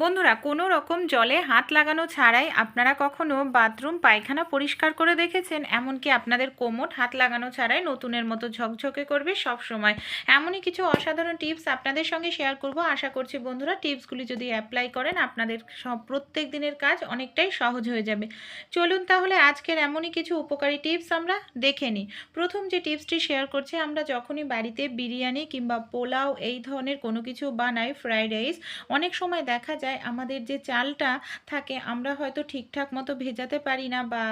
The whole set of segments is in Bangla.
বন্ধুরা, কোনো রকম জলে হাত লাগানো ছাড়াই আপনারা কখনো বাথরুম, পায়খানা পরিষ্কার করে দেখেছেন? এমনকি আপনাদের কোমর হাত লাগানো ছাড়াই নতুনের মতো ঝকঝকে করবে সব সময়। এমনই কিছু অসাধারণ টিপস আপনাদের সঙ্গে শেয়ার করব। আশা করছি বন্ধুরা, টিপসগুলি যদি অ্যাপ্লাই করেন, আপনাদের সব প্রত্যেক দিনের কাজ অনেকটাই সহজ হয়ে যাবে। চলুন তাহলে আজকের এমনই কিছু উপকারী টিপস আমরা দেখে নিই। প্রথম যে টিপসটি শেয়ার করছি, আমরা যখনই বাড়িতে বিরিয়ানি কিংবা পোলাও এই ধরনের কোনো কিছু বানাই, ফ্রাইড রাইস, অনেক সময় দেখা যায় আমাদের যে চালটা থাকে, আমরা হয়তো ঠিকঠাক মতো ভেজাতে পারি না বা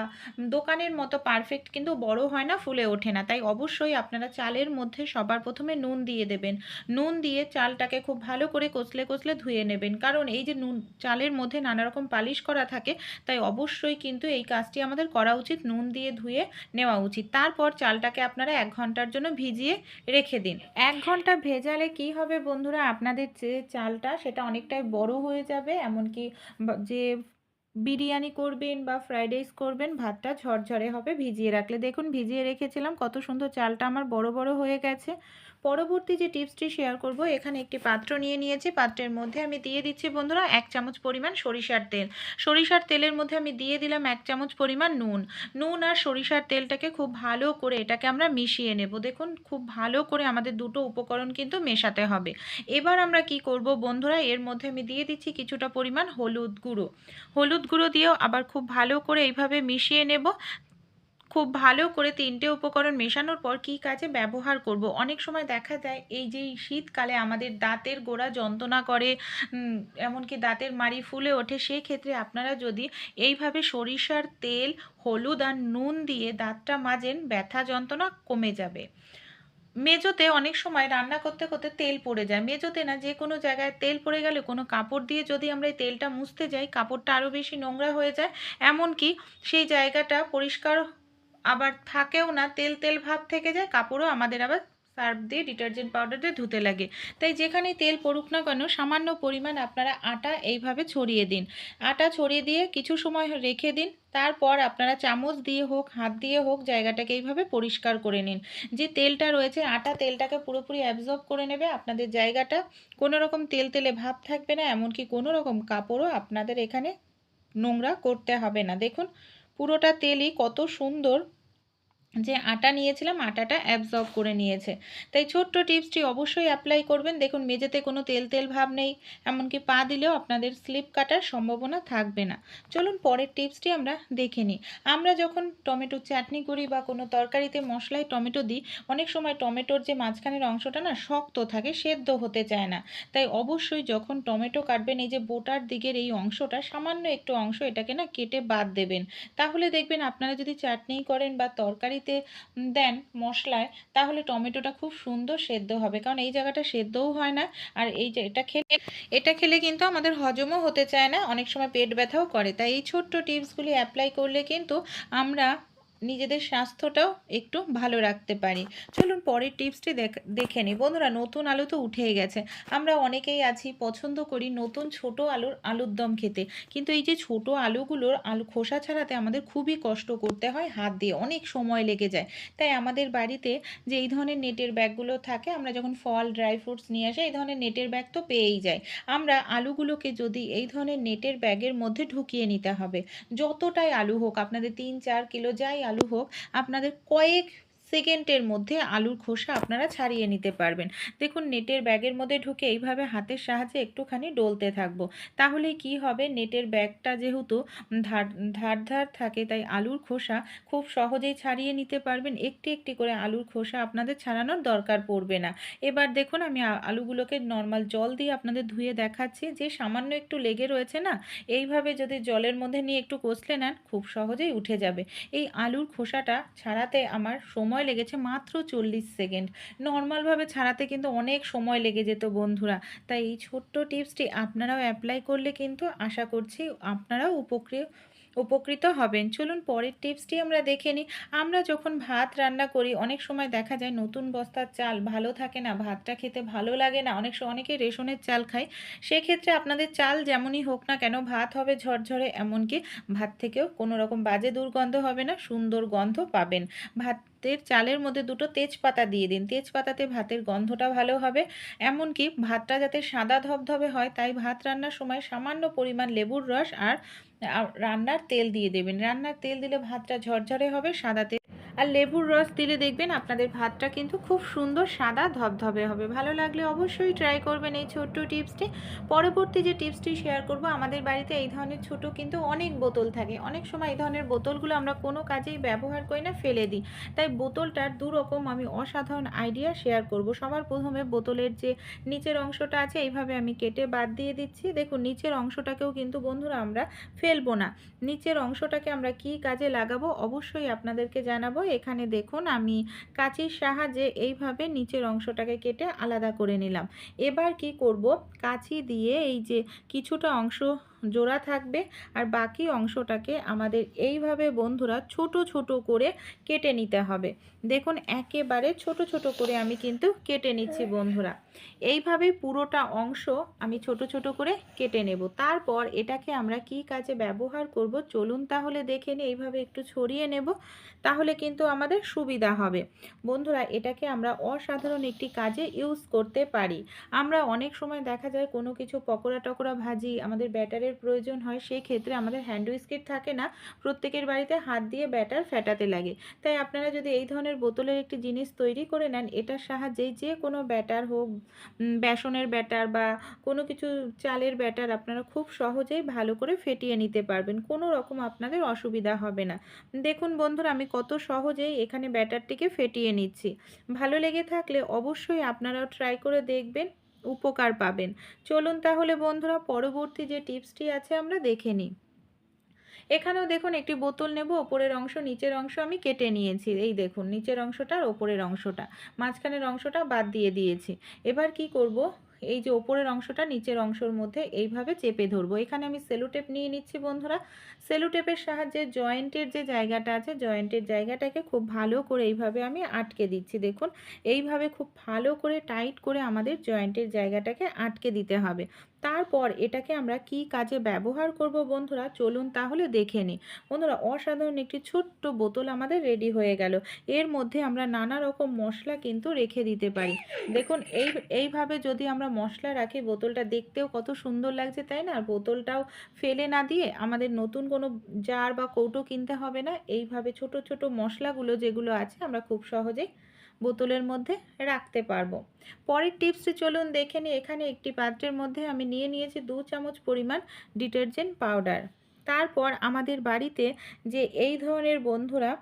দোকানের মতো পারফেক্ট কিন্তু বড় হয় না, ফুলে ওঠে না। তাই অবশ্যই আপনারা চালের মধ্যে সবার প্রথমে নুন দিয়ে দেবেন। নুন দিয়ে চালটাকে খুব ভালো করে কচলে কচলে ধুয়ে নেবেন। কারণ এই যে নুন, চালের মধ্যে নানা রকম পালিশ করা থাকে, তাই অবশ্যই কিন্তু এই কাজটি আমাদের করা উচিত, নুন দিয়ে ধুয়ে নেওয়া উচিত। তারপর চালটাকে আপনারা এক ঘণ্টার জন্য ভিজিয়ে রেখে দিন। এক ঘণ্টা ভেজালে কি হবে বন্ধুরা? আপনাদের যে চালটা, সেটা অনেকটাই বড় হয়ে যাবে, এমনকি যে বিরিয়ানি করবেন বা ফ্রাইড রাইস করবেন, ভাতটা ঝরঝরে হবে, ভিজিয়ে রাখলে। দেখুন, ভিজিয়ে রেখেছিলাম, কত সুন্দর চালটা আমার বড় বড় হয়ে গেছে। পরবর্তী যে টিপসটি শেয়ার করব, এখানে একটি পাত্র নিয়ে নিয়েছি। পাত্রের মধ্যে আমি দিয়ে দিচ্ছি বন্ধুরা এক চামচ পরিমাণ সরিষার তেল। সরিষার তেলের মধ্যে আমি দিয়ে দিলাম এক চামচ পরিমাণ নুন। নুন আর সরিষার তেলটাকে খুব ভালো করে এটাকে আমরা মিশিয়ে নেব। দেখুন, খুব ভালো করে আমাদের দুটো উপকরণ কিন্তু মেশাতে হবে। এবার আমরা কি করব বন্ধুরা, এর মধ্যে আমি দিয়ে দিচ্ছি কিছুটা পরিমাণ হলুদ গুঁড়ো। হলুদ গুঁড়ো দিয়েও আবার খুব ভালো করে এইভাবে মিশিয়ে নেব। খুব ভালো করে তিনটে উপকরণ মেশানোর পর কী কাজে ব্যবহার করব? অনেক সময় দেখা যায় এই যে শীতকালে আমাদের দাঁতের গোড়া যন্ত্রণা করে এমনকি দাঁতের মাড়ি ফুলে ওঠে সেই ক্ষেত্রে আপনারা যদি এইভাবে সরিষার তেল, হলুদ আর নুন দিয়ে দাঁতটা মাজেন, ব্যথা যন্ত্রণা কমে যাবে। মেজোতে অনেক সময় রান্না করতে করতে তেল পড়ে যায়। মেজোতে না, যে কোনো জায়গায় তেল পড়ে গেলে কোনো কাপড় দিয়ে যদি আমরা এই তেলটা মুছতে যাই, কাপড়টা আরও বেশি নোংরা হয়ে যায়। এমনকি সেই জায়গাটা পরিষ্কার আবার থাকেও না, তেল তেল ভাব থেকে যায়, কাপড়ও আমাদের আবার সার্ফ দিয়ে, ডিটারজেন্ট পাউডার দিয়ে ধুতে লাগে। তাই যেখানে তেল পড়ুক না কেন, সামান্য পরিমাণ আপনারা আটা এইভাবে ছড়িয়ে দিন। আটা ছড়িয়ে দিয়ে কিছু সময় রেখে দিন, তারপর আপনারা চামচ দিয়ে হোক, হাত দিয়ে হোক, জায়গাটাকে এইভাবে পরিষ্কার করে নিন। যে তেলটা রয়েছে, আটা তেলটাকে পুরোপুরি অ্যাবজর্ব করে নেবে, আপনাদের জায়গাটা কোনো রকম তেল তেলে ভাব থাকবে না, এমনকি কোনো রকম কাপড়ও আপনাদের এখানে নোংরা করতে হবে না। দেখুন, পুরোটা তেলই কত সুন্দর যে আটা নিয়েছিলাম, আটাটা অ্যাবজর্ব করে নিয়েছে। তাই ছোট্ট টিপসটি অবশ্যই অ্যাপ্লাই করবেন। দেখুন, মেঝেতে কোনো তেল তেল ভাব নেই, এমনকি পা দিলেও আপনাদের স্লিপ কাটার সম্ভাবনা থাকবে না। চলুন পরের টিপসটি আমরা দেখে নিই। আমরা যখন টমেটোর চাটনি করি বা কোনো তরকারিতে মশলায় টমেটো দিই, অনেক সময় টমেটোর যে মাঝখানের অংশটা না শক্ত থাকে, সেদ্ধ হতে চায় না। তাই অবশ্যই যখন টমেটো কাটবেন, এই যে বোটার দিকের এই অংশটা, সামান্য একটু অংশ এটাকে না কেটে বাদ দেবেন। তাহলে দেখবেন আপনারা যদি চাটনি করেন বা তরকারিতে উম, দেন মশলায় তাহলে টমেটোটা খুব সুন্দর সেদ্ধ হবে। কারণ এই জায়গাটা সেদ্ধও হয় না আর এই যে এটা খেলে এটা খেলে কিন্তু আমাদের হজমও হতে চায় না অনেক সময় পেট ব্যথাও করে। তাই এই ছোট্ট টিপসগুলি অ্যাপ্লাই করলে কিন্তু আমরা নিজেদের স্বাস্থ্যটাও একটু ভালো রাখতে পারি। চলুন পরের টিপসটি দেখ- নিই বন্ধুরা, নতুন আলু তো উঠেই গেছে। আমরা অনেকেই আছি, পছন্দ করি নতুন ছোট আলুর আলুর দম খেতে। কিন্তু এই যে ছোট আলুগুলোর আলু খোসা ছাড়াতে আমাদের খুবই কষ্ট করতে হয়, হাত দিয়ে অনেক সময় লেগে যায়। তাই আমাদের বাড়িতে যে এই ধরনের নেটের ব্যাগগুলো থাকে, আমরা যখন ফল, ড্রাই ফ্রুটস নিয়ে আসি, এই ধরনের নেটের ব্যাগ তো পেয়েই যাই। আমরা আলুগুলোকে যদি এই ধরনের নেটের ব্যাগের মধ্যে ঢুকিয়ে নিতে হবে, যতটাই আলু হোক, আপনাদের তিন, চার কিলো যাই আলু হোক আপনাদের কয়েক সেকেন্ডের মধ্যে আলুর খোসা আপনারা ছাড়িয়ে নিতে পারবেন। দেখুন, নেটের ব্যাগের মধ্যে ঢুকে এইভাবে হাতের সাহায্যে একটুখানি ডলতে থাকব। তাহলে কি হবে? নেটের ব্যাগটা যেহেতু ধার ধার ধার থাকে, তাই আলুর খোসা খুব সহজেই ছাড়িয়ে নিতে পারবেন। একটি একটি করে আলুর খোসা আপনাদের ছাড়ানোর দরকার পড়বে না। এবার দেখুন, আমি আলুগুলোকে নর্মাল জল দিয়ে আপনাদের ধুয়ে দেখাচ্ছি। যে সামান্য একটু লেগে রয়েছে না, এইভাবে যদি জলের মধ্যে নিয়ে একটু কষলে নেন, খুব সহজেই উঠে যাবে। এই আলুর খোসাটা ছাড়াতে আমার সময় লেগেছে মাত্র চল্লিশ সেকেন্ড। নর্মালভাবে ছাড়াতে কিন্তু অনেক সময় লেগে যেত বন্ধুরা। তাই এই ছোট্ট টিপসটি আপনারাও অ্যাপ্লাই করলে কিন্তু আশা করছি আপনারাও উপকৃত উপকৃত হবেন। চলুন পরের টিপসটি আমরা দেখে নিই। আমরা যখন ভাত রান্না করি, অনেক সময় দেখা যায় নতুন বস্তার চাল ভালো থাকে না, ভাতটা খেতে ভালো লাগে না, অনেক সময় অনেকে রেশনের চাল খায়। সেক্ষেত্রে আপনাদের চাল যেমনই হোক না কেন, ভাত হবে ঝরঝরে, এমনকি ভাত থেকেও কোনো রকম বাজে দুর্গন্ধ হবে না, সুন্দর গন্ধ পাবেন। ভাত ভাতের চালের মধ্যে দুটো তেজপাতা দিয়ে দিন। তেজপাতাতে ভাতের গন্ধটা ভালো হবে। এমনকি ভাতটা যাতে সাদা ধবধবে হয়, তাই ভাত রান্নার সময় সামান্য পরিমাণ লেবুর রস আর রান্নার তেল দিয়ে দেবেন। রান্নার তেল দিলে ভাতটা ঝরঝরে হবে, সাদা তেল আর লেবুর রস দিলে দেখবেন আপনাদের ভাতটা কিন্তু খুব সুন্দর সাদা ধবধবে হবে। ভালো লাগলে অবশ্যই ট্রাই করবেন এই ছোট্ট টিপসটি। পরবর্তী যে টিপসটি শেয়ার করব, আমাদের বাড়িতে এই ধরনের ছোট কিন্তু অনেক বোতল থাকে। অনেক সময় এই ধরনের বোতলগুলো আমরা কোনো কাজেই ব্যবহার করি না, ফেলে দিই। তাই বোতলটার দুরকম আমি অসাধারণ আইডিয়া শেয়ার করব। সবার প্রথমে বোতলের যে নিচের অংশটা আছে, এইভাবে আমি কেটে বাদ দিয়ে দিচ্ছি। দেখুন, নিচের অংশটাকেও কিন্তু বন্ধুরা আমরা ফেলব না। নিচের অংশটাকে আমরা কি কাজে লাগাবো, অবশ্যই আপনাদেরকে জানাব এখানে দেখুন আমি কাঁচির সাহায্যে এইভাবে নিচের অংশটাকে কেটে আলাদা করে নিলাম। এবার কি করব? কাঁচি দিয়ে এই যে কিছুটা অংশ জোড়া থাকবে আর বাকি অংশটাকে আমাদের এইভাবে বন্ধুরা ছোট ছোট করে কেটে নিতে হবে। দেখুন, একেবারে ছোট ছোট করে আমি কিন্তু কেটে নিচ্ছি বন্ধুরা। এইভাবে পুরোটা অংশ আমি ছোট ছোট করে কেটে নেব। তারপর এটাকে আমরা কি কাজে ব্যবহার করব? চলুন তাহলে দেখে নিই, এইভাবে একটু ছড়িয়ে নেব, তাহলে কিন্তু আমাদের সুবিধা হবে। বন্ধুরা, এটাকে আমরা অসাধারণ একটি কাজে ইউজ করতে পারি। আমরা অনেক সময় দেখা যায় কোনো কিছু পকোড়া টকোড়া ভাজি, আমাদের ব্যাটারের প্রয়োজন হয়, সেই ক্ষেত্রে আমাদের হ্যান্ড উইস্কিট থাকে না। প্রত্যেকের বাড়িতে হাত দিয়ে ব্যাটার ফেটাতে লাগে। তাই আপনারা যদি এই ধরনের বোতলের একটি জিনিস তৈরি করে নেন, এটার সাহায্যে যে কোনো ব্যাটার হোক বেসনের ব্যাটার বা কোনো কিছু চালের ব্যাটার আপনারা খুব সহজেই ভালো করে ফেটিয়ে নিতে পারবেন। কোনো রকম আপনাদের অসুবিধা হবে না। দেখুন বন্ধুরা, আমি কত সহজেই এখানে ব্যাটারটিকে ফেটিয়ে নিচ্ছি। ভালো লেগে থাকলে অবশ্যই আপনারাও ট্রাই করে দেখবেন। উপকার পাবেন। চলুন তাহলে বন্ধুরা পরবর্তী যে টিপসটি আছে আমরা দেখে নিই। এখানেও দেখুন একটি বোতল নেব, ওপরের অংশ, নিচের অংশ আমি কেটে নিয়েছি। এই দেখুন, নিচের অংশটা আর ওপরের অংশটা, মাঝখানের অংশটা বাদ দিয়ে দিয়েছি। এবার কি করব? এই যে ওপরের অংশটা নিচের অংশের মধ্যে এইভাবে চেপে ধরবো। এখানে আমি সেলোটেপ নিয়ে নিচ্ছি বন্ধুরা। সেলোটেপের সাহায্যে জয়েন্টের যে জায়গাটা আছে, জয়েন্টের জায়গাটাকে খুব ভালো করে এইভাবে আমি আটকে দিচ্ছি। দেখুন, এইভাবে খুব ভালো করে টাইট করে আমাদের জয়েন্টের জায়গাটাকে আটকে দিতে হবে। তারপর এটাকে আমরা কি কাজে ব্যবহার করব বন্ধুরা? চলুন তাহলে দেখে নিই। বন্ধুরা, অসাধারণ একটি ছোট্ট বোতল আমাদের রেডি হয়ে গেল। এর মধ্যে আমরা নানা রকম মশলা কিন্তু রেখে দিতে পারি। দেখুন, এই, এইভাবে যদি আমরা মশলা রাখি, বোতলটা দেখতেও কত সুন্দর লাগছে, তাই না? আর বোতলটাও ফেলে না দিয়ে আমাদের নতুন কোনো জার বা কৌটো কিনতে হবে না। এইভাবে ছোট ছোট মশলাগুলো যেগুলো আছে আমরা খুব সহজেই বোতলের মধ্যে রাখতে পারব। পরের টিপসটি চলুন দেখে নিই, এখানে একটি পাত্রের মধ্যে আমি নিয়ে নিয়েছি দু চামচ পরিমাণ ডিটারজেন্ট পাউডার। তারপর আমাদের বাড়িতে যে এই ধরনের বন্ধুরা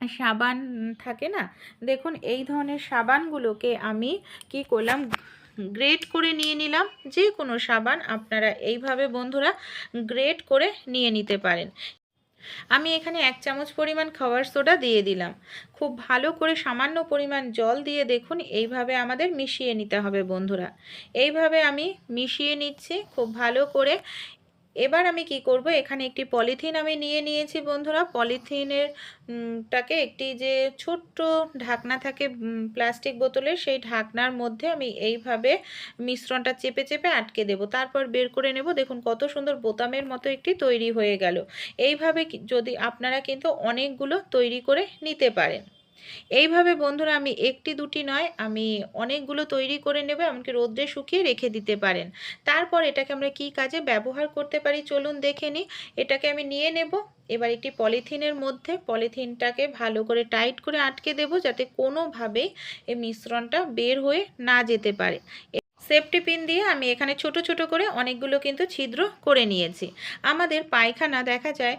সাবান থাকে না? দেখুন, এই ধরনের সাবানগুলোকে আমি কি করলাম গ্রেট করে নিয়ে নিলাম। যে কোনো সাবান আপনারা এইভাবে বন্ধুরা গ্রেট করে নিয়ে নিতে পারেন। আমি এখানে এক চামচ পরিমাণ খাবার সোডা দিয়ে দিলাম। খুব ভালো করে সামান্য পরিমাণ জল দিয়ে দেখুন, এইভাবে আমাদের মিশিয়ে নিতে হবে বন্ধুরা। এইভাবে আমি মিশিয়ে নিচ্ছি, খুব ভালো করে এবার আমি কি করব? এখানে একটি পলিথিন আমি নিয়ে নিয়েছি বন্ধুরা। পলিথিনের টাকে একটি যে ছোট্ট ঢাকনা থাকে প্লাস্টিক বোতলের, সেই ঢাকনার মধ্যে আমি এইভাবে মিশ্রণটা চেপে চেপে আটকে দেব। তারপর বের করে নেব। দেখুন কত সুন্দর বোতামের মতো একটি তৈরি হয়ে গেল। এইভাবে যদি আপনারা কিন্তু অনেকগুলো তৈরি করে নিতে পারেন। এইভাবে বন্ধুরা আমি একটি দুটি নয়, আমি অনেকগুলো তৈরি করে নেব, এমনকি রোদ্রে শুকিয়ে রেখে দিতে পারেন। তারপর এটাকে আমরা কি কাজে ব্যবহার করতে পারি চলুন দেখে নিই। এটাকে আমি নিয়ে নেব, এবার একটি পলিথিনের মধ্যে, পলিথিনটাকে ভালো করে টাইট করে আটকে দেব, যাতে কোনোভাবেই এই মিশ্রণটা বের হয়ে না যেতে পারে। সেফটি পিন দিয়ে আমি এখানে ছোট ছোট করে অনেকগুলো কিন্তু ছিদ্র করে নিয়েছি। আমাদের পায়খানা দেখা যায়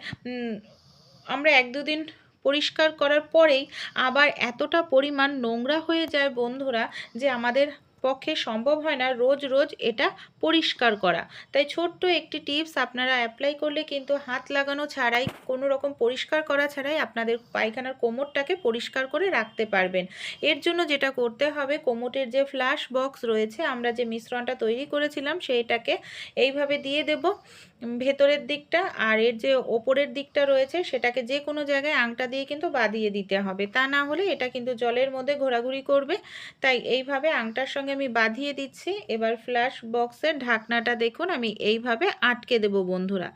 আমরা এক দুদিন পরিষ্কার করার পরেই আবার এতটা পরিমাণ নোংরা হয়ে যায় বন্ধুরা যে আমাদের পক্ষে সম্ভব হয় না রোজ রোজ এটা পরিষ্কার করা। তাই ছোট্ট একটি টিপস আপনারা অ্যাপ্লাই করলে কিন্তু হাত লাগানো ছাড়াই, কোনো রকম পরিষ্কার করা ছাড়াই আপনাদের পায়খানার কোমরটাকে পরিষ্কার করে রাখতে পারবেন। এর জন্য যেটা করতে হবে কোমোটের যে ফ্ল্যাশ বক্স রয়েছে, আমরা যে মিশ্রণটা তৈরি করেছিলাম সেইটাকে এইভাবে দিয়ে দেব ভেতরের দিকটা আর এর যে ওপরের দিকটা রয়েছে সেটাকে যে কোনো জায়গায় আংটা দিয়ে কিন্তু বাঁধিয়ে দিতে হবে। তা না হলে এটা কিন্তু জলের মধ্যে ঘোরাঘুরি করবে। তাই এইভাবে আংটার সঙ্গে আমি বাঁধিয়ে দিচ্ছি। এবার ফ্ল্যাশ বক্সের ঢাকনাটা দেখুন, আমি এইভাবে আটকে দেব বন্ধুরা।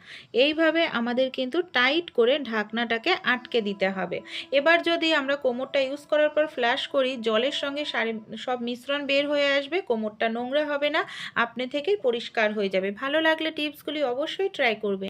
এইভাবে আমাদের কিন্তু টাইট করে ঢাকনাটাকে আটকে দিতে হবে। এবার যদি আমরা কোমরটা ইউজ করার পর ফ্ল্যাশ করি, জলের সঙ্গে সারি, সব মিশ্রণ বের হয়ে আসবে, কোমরটা নোংরা হবে না, আপনি থেকেই পরিষ্কার হয়ে যাবে। ভালো লাগলে টিপসগুলি অবশ্যই ট্রাই করবেন।